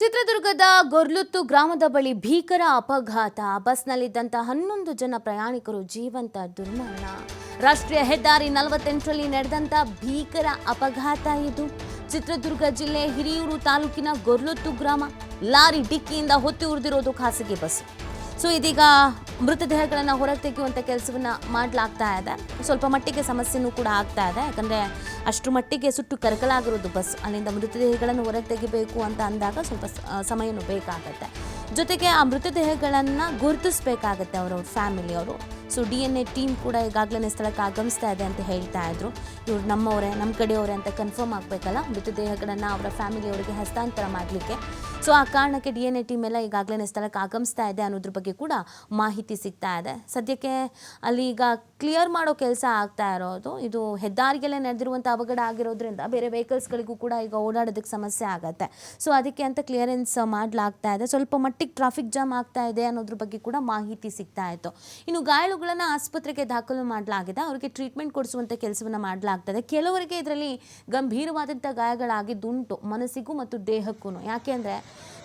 ಚಿತ್ರದುರ್ಗದ ಗೊರ್ಲುತ್ತು ಗ್ರಾಮದ ಬಳಿ ಭೀಕರ ಅಪಘಾತ. ಬಸ್ನಲ್ಲಿದ್ದಂಥ ಹನ್ನೊಂದು ಜನ ಪ್ರಯಾಣಿಕರು ಜೀವಂತ ದುರ್ಮರಣ. ರಾಷ್ಟ್ರೀಯ ಹೆದ್ದಾರಿ ನಲವತ್ತೆಂಟರಲ್ಲಿ ನಡೆದಂಥ ಭೀಕರ ಅಪಘಾತ ಇದು. ಚಿತ್ರದುರ್ಗ ಜಿಲ್ಲೆ ಹಿರಿಯೂರು ತಾಲೂಕಿನ ಗೊರ್ಲುತ್ತು ಗ್ರಾಮ. ಲಾರಿ ಡಿಕ್ಕಿಯಿಂದ ಹೊತ್ತಿ ಉರಿದಿರೋದು ಖಾಸಗಿ ಬಸ್ ಸೊ ಇದೀಗ ಮೃತದೇಹಗಳನ್ನು ಹೊರಗೆ ತೆಗೆಯುವಂಥ ಕೆಲಸವನ್ನ ಮಾಡಲಾಗ್ತಾ ಇದೆ. ಸ್ವಲ್ಪ ಮಟ್ಟಿಗೆ ಸಮಸ್ಯೆನೂ ಕೂಡ ಆಗ್ತಾ ಇದೆ. ಯಾಕಂದರೆ ಅಷ್ಟರ ಮಟ್ಟಿಗೆ ಸುಟ್ಟು ಕರಕಲಾಗಿರೋದು ಬಸ್. ಅಲ್ಲಿಂದ ಮೃತದೇಹಗಳನ್ನು ಹೊರಗೆ ತೆಗಿಬೇಕು ಅಂತ ಅಂದಾಗ ಸ್ವಲ್ಪ ಸಮಯನೂ ಬೇಕಾಗತ್ತೆ. ಜೊತೆಗೆ ಆ ಮೃತದೇಹಗಳನ್ನು ಗುರುತಿಸ್ಬೇಕಾಗತ್ತೆ ಅವರವ್ರ ಫ್ಯಾಮಿಲಿಯವರು so D N A team ಕೂಡ ಈಗಾಗಲೇ ಸ್ಥಳಕ್ಕೆ ಆಗಮಿಸ್ತಾ ಇದೆ ಅಂತ ಹೇಳ್ತಾ ಇದ್ರು. ಇವ್ರು ನಮ್ಮವರೇ ನಮ್ಮ ಕಡೆಯವರೇ ಅಂತ ಕನ್ಫರ್ಮ್ ಆಗಬೇಕಲ್ಲ? ಮೃತದೇಹಗಳನ್ನು ಅವರ ಫ್ಯಾಮಿಲಿಯವರಿಗೆ ಹಸ್ತಾಂತರ ಮಾಡಲಿಕ್ಕೆ. ಸೊ ಆ ಕಾರಣಕ್ಕೆ ಡಿ ಎನ್ ಎ ಟೀಮ್ ಎಲ್ಲ ಈಗಾಗಲೇ ಸ್ಥಳಕ್ಕೆ ಆಗಮಿಸ್ತಾ ಇದೆ ಅನ್ನೋದ್ರ ಬಗ್ಗೆ ಕೂಡ ಮಾಹಿತಿ ಸಿಗ್ತಾ ಇದೆ. ಸದ್ಯಕ್ಕೆ ಅಲ್ಲಿ ಈಗ ಕ್ಲಿಯರ್ ಮಾಡೋ ಕೆಲಸ ಆಗ್ತಾ ಇರೋದು. ಇದು ಹೆದ್ದಾರಿಗೆಲ್ಲೇ ನಡೆದಿರುವಂಥ ಅವಘಡ ಆಗಿರೋದ್ರಿಂದ ಬೇರೆ ವೆಹಿಕಲ್ಸ್ಗಳಿಗೂ ಕೂಡ ಈಗ ಓಡಾಡೋದಕ್ಕೆ ಸಮಸ್ಯೆ ಆಗುತ್ತೆ. ಸೊ ಅದಕ್ಕೆ ಅಂತ ಕ್ಲಿಯರೆನ್ಸ್ ಮಾಡಲಾಗ್ತಾ ಇದೆ. ಸ್ವಲ್ಪ ಮಟ್ಟಿಗೆ ಟ್ರಾಫಿಕ್ ಜಾಮ್ ಆಗ್ತಾ ಇದೆ ಅನ್ನೋದ್ರ ಬಗ್ಗೆ ಕೂಡ ಮಾಹಿತಿ ಸಿಗ್ತಾ ಇತ್ತು. ಇನ್ನು ಗಾಯಾಳುಗಳನ್ನು ಆಸ್ಪತ್ರೆಗೆ ದಾಖಲು ಮಾಡಲಾಗಿದೆ. ಅವರಿಗೆ ಟ್ರೀಟ್ಮೆಂಟ್ ಕೊಡಿಸುವಂಥ ಕೆಲಸವನ್ನು ಮಾಡಲಾಗ್ತದೆ. ಕೆಲವರಿಗೆ ಇದರಲ್ಲಿ ಗಂಭೀರವಾದಂಥ ಗಾಯಗಳಾಗಿದ್ದುಂಟು. ಮನಸ್ಸಿಗೂ ಮತ್ತು ದೇಹಕ್ಕೂ ಯಾಕೆ ಅಂದರೆ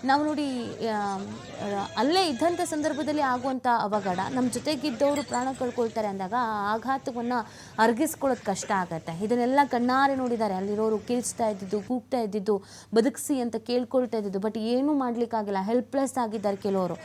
ನಾವು ನೋಡಿ ಅಲ್ಲೇ ಇದ್ದಂಥ ಸಂದರ್ಭದಲ್ಲಿ ಆಗುವಂಥ ಅವಘಡ. ನಮ್ಮ ಜೊತೆಗಿದ್ದವರು ಪ್ರಾಣ ಕಳ್ಕೊಳ್ತಾರೆ ಅಂದಾಗ ಆ ಆಘಾತವನ್ನು ಅರಗಿಸ್ಕೊಳ್ಳೋದು ಕಷ್ಟ ಆಗುತ್ತೆ. ಇದನ್ನೆಲ್ಲ ಕಣ್ಣಾರೆ ನೋಡಿದ್ದಾರೆ. ಅಲ್ಲಿರೋರು ಕೇಳಿಸ್ತಾ ಇದ್ದಿದ್ದು, ಕೂಗ್ತಾ ಇದ್ದಿದ್ದು, ಬದುಕಿಸಿ ಅಂತ ಕೇಳ್ಕೊಳ್ತಾ ಇದ್ದಿದ್ದು, ಬಟ್ ಏನೂ ಮಾಡ್ಲಿಕ್ಕಾಗಿಲ್ಲ. ಹೆಲ್ಪ್ಲೆಸ್ ಆಗಿದ್ದಾರೆ ಕೆಲವರು.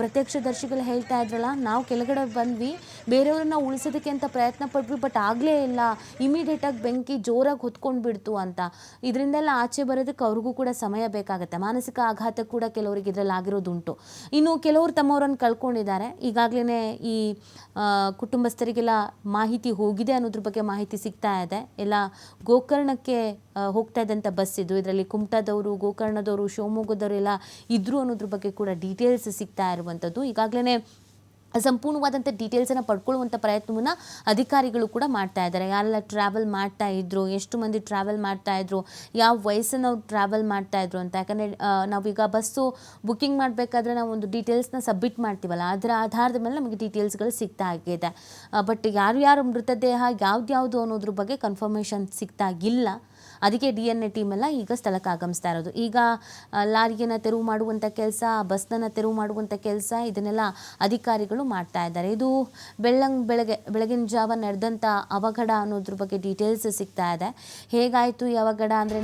ಪ್ರತ್ಯಕ್ಷದರ್ಶಿಗಳು ಹೇಳ್ತಾ ಇದ್ರಲ್ಲ, ನಾವು ಕೆಳಗಡೆ ಬಂದ್ವಿ ಬೇರೆಯವ್ರನ್ನ ಉಳಿಸೋದಕ್ಕೆ ಅಂತ ಪ್ರಯತ್ನ ಪಟ್ವಿ ಬಟ್ ಆಗಲೇ ಇಲ್ಲ. ಇಮಿಡಿಯೇಟಾಗಿ ಬೆಂಕಿ ಜೋರಾಗಿ ಹೊತ್ಕೊಂಡು ಬಿಡ್ತು ಅಂತ. ಇದರಿಂದೆಲ್ಲ ಆಚೆ ಬರೋದಕ್ಕೆ ಅವ್ರಿಗೂ ಕೂಡ ಸಮಯ ಬೇಕಾಗುತ್ತೆ. ಮಾನಸಿಕ ಆಘಾತ ಕೂಡ ಕೆಲವರಿಗೆ ಇದರಲ್ಲಿ ಆಗಿರೋದುಂಟು. ಇನ್ನು ಕೆಲವರು ತಮ್ಮವರನ್ನು ಕಳ್ಕೊಂಡಿದ್ದಾರೆ. ಈಗಾಗಲೇ ಈ ಕುಟುಂಬಸ್ಥರಿಗೆಲ್ಲ ಮಾಹಿತಿ ಹೋಗಿದೆ ಅನ್ನೋದ್ರ ಬಗ್ಗೆ ಮಾಹಿತಿ ಸಿಗ್ತಾ ಇದೆ. ಎಲ್ಲ ಗೋಕರ್ಣಕ್ಕೆ ಹೋಗ್ತಾ ಇದ್ದಂಥ ಬಸ್ ಇದು. ಇದರಲ್ಲಿ ಕುಮಟಾದವರು, ಗೋಕರ್ಣದವರು, ಶಿವಮೊಗ್ಗದವರು ಎಲ್ಲ ಇದ್ರು ಅನ್ನೋದ್ರ ಬಗ್ಗೆ ಕೂಡ ಡೀಟೇಲ್ಸ್ ಸಿಗ್ತಾ ಇರುವಂಥದ್ದು ಈಗಾಗಲೇ ಸಂಪೂರ್ಣವಾದಂಥ ಡೀಟೇಲ್ಸನ್ನು ಪಡ್ಕೊಳ್ಳುವಂಥ ಪ್ರಯತ್ನವನ್ನು ಅಧಿಕಾರಿಗಳು ಕೂಡ ಮಾಡ್ತಾ ಇದ್ದಾರೆ. ಯಾರೆಲ್ಲ ಟ್ರಾವೆಲ್ ಮಾಡ್ತಾ ಇದ್ರು, ಎಷ್ಟು ಮಂದಿ ಟ್ರಾವೆಲ್ ಮಾಡ್ತಾ ಇದ್ರು, ಯಾವ ವಯಸ್ಸನ್ನು ಟ್ರಾವೆಲ್ ಮಾಡ್ತಾ ಇದ್ರು ಅಂತ. ಯಾಕಂದರೆ ನಾವೀಗ ಬಸ್ಸು ಬುಕ್ಕಿಂಗ್ ಮಾಡಬೇಕಾದ್ರೆ ನಾವು ಒಂದು ಡೀಟೇಲ್ಸ್ನ ಸಬ್ಮಿಟ್ ಮಾಡ್ತೀವಲ್ಲ, ಅದರ ಆಧಾರದ ಮೇಲೆ ನಮಗೆ ಡೀಟೇಲ್ಸ್ಗಳು ಸಿಗ್ತಾ ಆಗಿದೆ ಬಟ್ ಯಾರು ಯಾರು ಮೃತದೇಹ ಯಾವ್ದು ಯಾವುದು ಅನ್ನೋದ್ರ ಬಗ್ಗೆ ಕನ್ಫರ್ಮೇಷನ್ ಸಿಗ್ತಾಗಿಲ್ಲ ಅದಕ್ಕೆ ಡಿ ಎನ್ ಎ ಟೀಮ್ ಎಲ್ಲ ಈಗ ಸ್ಥಳಕ್ಕೆ ಆಗಮಿಸ್ತಾ ಇರೋದು. ಈಗ ಲಾರಿಯನ್ನು ತೆರವು ಮಾಡುವಂಥ ಕೆಲಸ ಬಸ್ನ ತೆರವು ಮಾಡುವಂಥ ಕೆಲಸ, ಇದನ್ನೆಲ್ಲ ಅಧಿಕಾರಿಗಳು ಮಾಡ್ತಾ ಇದ್ದಾರೆ. ಇದು ಬೆಳ್ಳಂಗ್ ಬೆಳಗ್ಗೆ, ಬೆಳಗಿನ ಜಾವ ನಡೆದಂಥ ಅವಘಡ ಅನ್ನೋದ್ರ ಬಗ್ಗೆ ಡೀಟೇಲ್ಸ್ ಸಿಗ್ತಾ ಇದೆ. ಹೇಗಾಯಿತು ಈ ಅವಘಡ ಅಂದರೆ